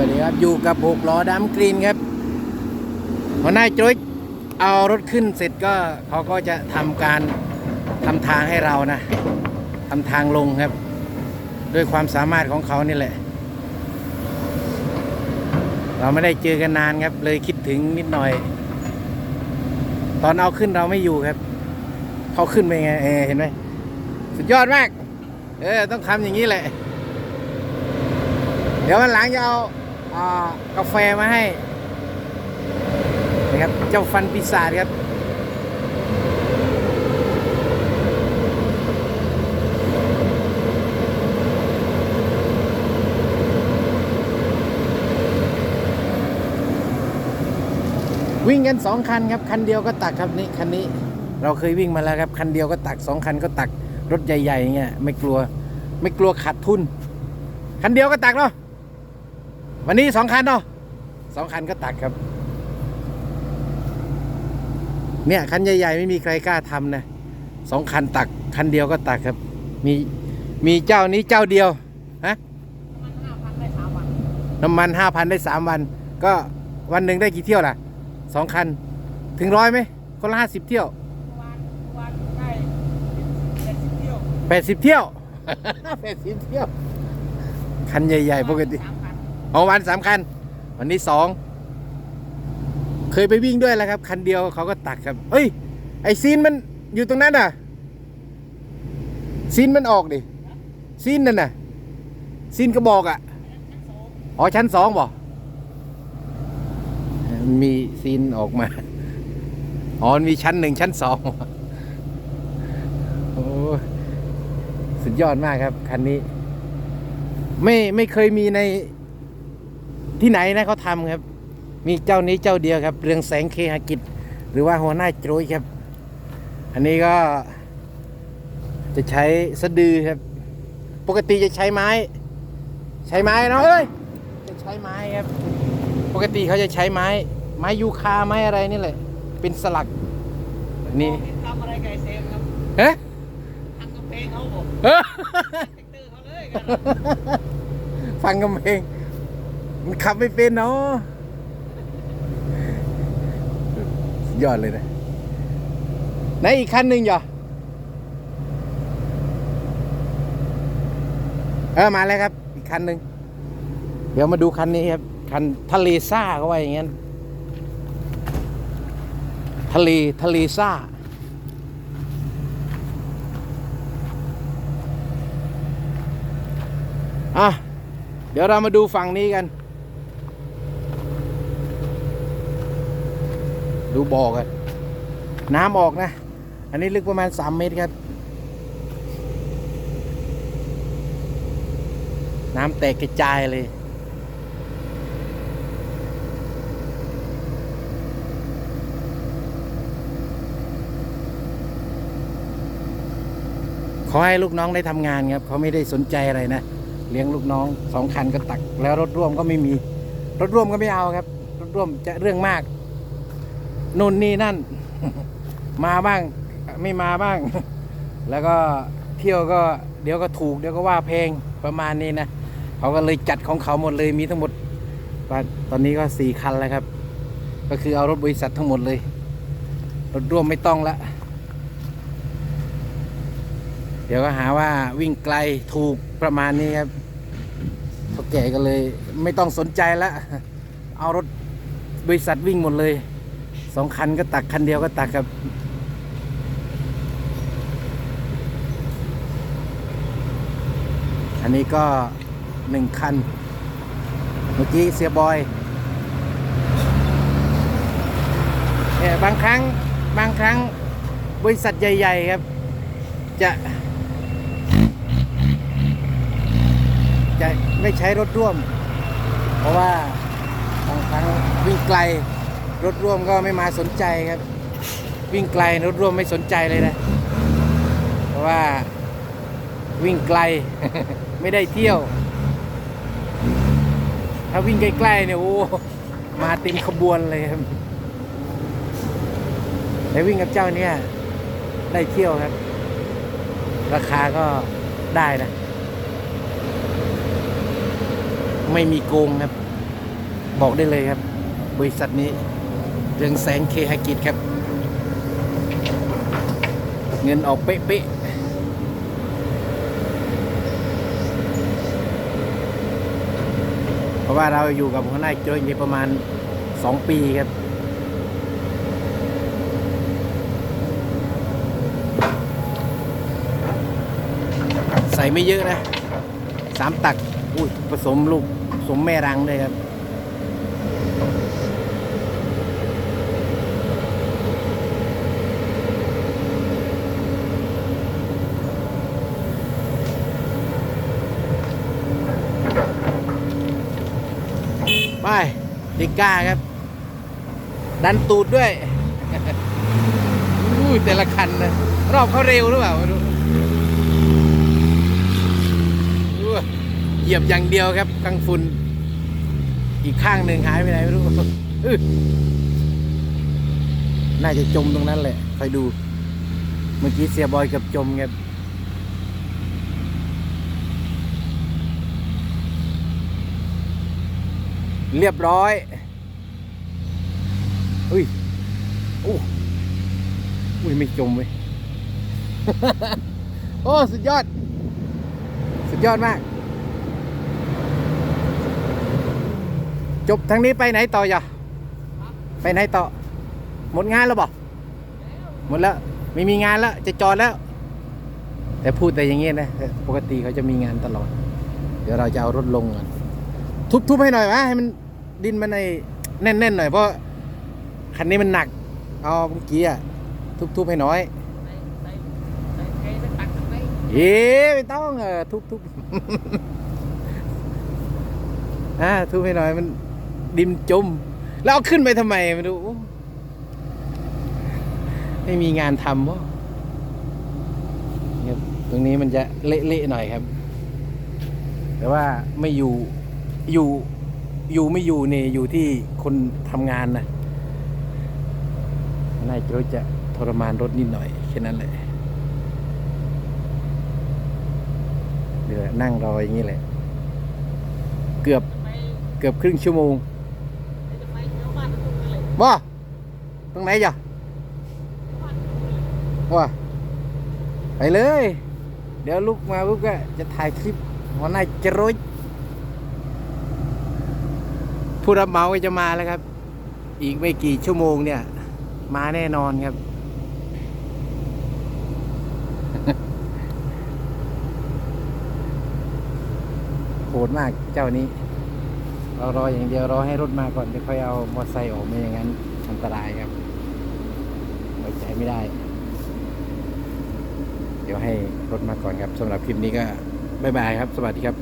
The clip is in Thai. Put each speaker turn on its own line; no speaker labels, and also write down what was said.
วัสดีครับอยู่กับหกล้อดำกรีนครับหัวหน้าจุ้ยเอารถขึ้นเสร็จก็เขาก็จะทำการทำทางให้เรานะทำทางลงครับ ด้วยความสามารถของเขานี่แหละ เราไม่ได้เจอกันนานครับ เลยคิดถึงนิดหน่อย ตอนเอาขึ้นเราไม่อยู่ครับเขาขึ้นไปไงเอเห็นไหมสุดยอดมาก เออต้องทำอย่างนี้แหละ เดี๋ยววันหลังจะเอา กาแฟมาให้นะครับเจ้าฟันปีศาจครับวิ่งกันสองคันครับ คันเดียวก็ตักครับนี่คันนี้เราเคยวิ่งมาแล้วครับ คันเดียวก็ตักสองคันก็ตักรถใหญ่ๆเงี้ยไม่กลัว ไม่กลัวขาดทุน คันเดียวก็ตักเนาะ วันนี้สองคันเนาะสองคันก็ตักครับ เนี่ยคันใหญ่ๆ ไม่มีใครกล้าทำนะสองคันตักคันเดียวก็ตักครับ มีมีเจ้านี้เจ้าเดียวฮะน้ำมันห้าพันได้สามวัน ก็วันหนึ่งได้กี่เที่ยวล่ะสองคัน ถึงร้อยไหมคนละห้าสิบเที่ยว
วันวันได้เจ็ดสิบเที่ยว
แปดสิบเที่ยวแปดสิบเที่ยว คันใหญ่ ๆ ปกติ
สามพัน
เอาวันสามคัน วันนี้สองเคยไปวิ่งด้วยแล้วครับ คันเดียวเขาก็ตักครับเอ้ย ไอซีนมันอยู่ตรงนั้นอะ ซีนมันออกดิ ซีนนั่นน่ะ ซีนกระบอกอะ อ๋อ ชั้นสองบ่มีซีนออกมา อ๋อ มีชั้นหนึ่งชั้นสองโอ้สุดยอดมากครับ คันนี้ ไม่ไม่เคยมีใน ที่ไหนนะเขาทำครับ มีเจ้านี้เจ้าเดียวครับ เรืองแสงเคหกิจ หรือว่าหัวหน้าโจยครับ อันนี้ก็จะใช้สะดือครับ ปกติจะใช้ไม้ ใช้ไม้เนาะเอ้ยจะใช้ไม้ครับ ปกติเขาจะใช้ไม้ ไม้ยูคาไม้อะไรนี่แหละ เป็นสลักนี่
ทำอะไรกับไอ้เซมครับ
เฮ้ย
ทำกำแพงเขาบอก
เฮ้ย
เซกเตอร์เขาเลยกัน
ฟังกำเพลง มันขับไม่เป็นเนาะยอดเลยนะไหนอีกคันหนึ่งเหรอเออมาแล้วครับ อีกคันหนึ่งเดี๋ยวมาดูคันนี้ครับ คันทะเลซ่าเขาว่าอย่างงั้นทะเลทะเลซ่า อะ เดี๋ยวเรามาดูฝั่งนี้กัน ดูบ่อกันน้ำออกนะ อันนี้ลึกประมาณ 3 เมตรครับ น้ำแตกกระจายเลย ขอให้ลูกน้องได้ทำงานครับ เขาไม่ได้สนใจอะไรนะ เลี้ยงลูกน้องสองคันก็ตัก แล้วรถร่วมก็ไม่มี รถร่วมก็ไม่เอาครับ รถร่วมจะเรื่องมาก นู่นนี่นั่น มาบ้างไม่มาบ้าง แล้วก็เที่ยวก็เดี๋ยวก็ถูกเดี๋ยวก็ว่าเพลงประมาณนี้นะเขาก็เลยจัดของเขาหมดเลยมีทั้งหมดตอนนี้ก็สี่คันแล้วครับ ก็คือเอารถบริษัททั้งหมดเลยรถร่วมไม่ต้องละเดี๋ยวก็หาว่าวิ่งไกลถูกประมาณนี้ครับเขาแก่ก็เลย ไม่ต้องสนใจละเอารถบริษัทวิ่งหมดเลย องคันก็ตักคันเดียวก็ตักครับอันนี้ก็หนึ่งคัน เมื่อกี้เสียบอยเนี่ยบางครั้งบางครั้งบริษัทใหญ่ ๆ ครับ จะจะไม่ใช้รถร่วม เพราะว่าบางครั้งวิ่งไกล รถร่วมก็ไม่มาสนใจครับ วิ่งไกลรถร่วมไม่สนใจเลยนะ เพราะว่าวิ่งไกลไม่ได้เที่ยว ถ้าวิ่งใกล้ๆเนี่ยโอ้มาเต็มขบวนเลยครับแต่วิ่งกับเจ้าเนี่ยได้เที่ยวครับ ราคาก็ได้นะ ไม่มีโกงครับ บอกได้เลยครับ บริษัทนี้ เรืองแสงเคหกิจครับ เงินออกเป๊ะๆเพราะว่าเราอยู่กับหัวหน้าโจยนี่ประมาณ 2 ปีครับใส่ไม่เยอะนะสามตักอุ้ยผสมลูกผสมแม่รังเลยครับ ไปดิก้าครับ ดันตูดด้วยอู้ยแต่ละคันนะรอบเขาเร็วหรือเปล่าไม่รู้อู้ยเหยียบอย่างเดียวครับกังฟุนอีกข้างหนึ่งหายไปไหนไม่รู้อื้อน่าจะจมตรงนั้นแหละคอยดู เมื่อกี้เสียบอยเกับจมครับ เรียบร้อยอุ้ยโอ้อุ้ยไม่จมเว้ยโอ้ สุดยอด สุดยอดมาก จบทางนี้ไปไหนต่ออย่ะไปไหนต่อ หมดงานแล้วบอกหมดแล้ว ไม่มีงานแล้ว จะจอดแล้ว แต่พูดแต่อย่างเงี้ยนะ ปกติเขาจะมีงานตลอด เดี๋ยวเราจะเอารถลงก่อน ทุบๆให้หน่อยวะให้มันดินมันในแน่นๆหน่อยเพราะคันนี้มันหนัก เอาเมื่อกี้อะทุบๆให้น้อย
ใส่ใส่ใส่เทใส่ตักทำไม
เอ๊ะไม่ต้องเออทุบๆอ่าทุบให้หน่อยมันดินจม แล้วเอาขึ้นไปทำไมไม่รู้ไม่มีงานทำวะครับตรงนี้มันจะเละๆหน่อยครับ แต่ว่าไม่อยู่ อยู่อยู่ไม่อยู่นี่อยู่ที่คนทำงานนะนายโจจะทรมานรถนิดหน่อยแค่นั้นแหละเดี๋ยวนั่งรออย่างนี้แหละ เกือบ
ทำไม
เกือบครึ่งชั่วโมง
ทำไมเจ้าบ้านตรงนั้นเลย
ว่าตรงไหนจ้ะ
บ้านตรงนั้นเลย
ว่าไปเลย เดี๋ยวลุกมาปุ๊บก็จะถ่ายคลิปหัวหน้าจรย ผู้รับเหมาก็จะมาแล้วครับ อีกไม่กี่ชั่วโมงเนี่ย มาแน่นอนครับ โหดมากเจ้านี้ เรารออย่างเดียวรอให้รถมาก่อนเดี๋ยวค่อยเอามอเตอร์ไซค์ออกไม่อย่างนั้นอันตรายครับไว้ใจไม่ได้ เดี๋ยวให้รถมาก่อนครับสำหรับคลิปนี้ก็บ๊ายบายครับ สวัสดีครับ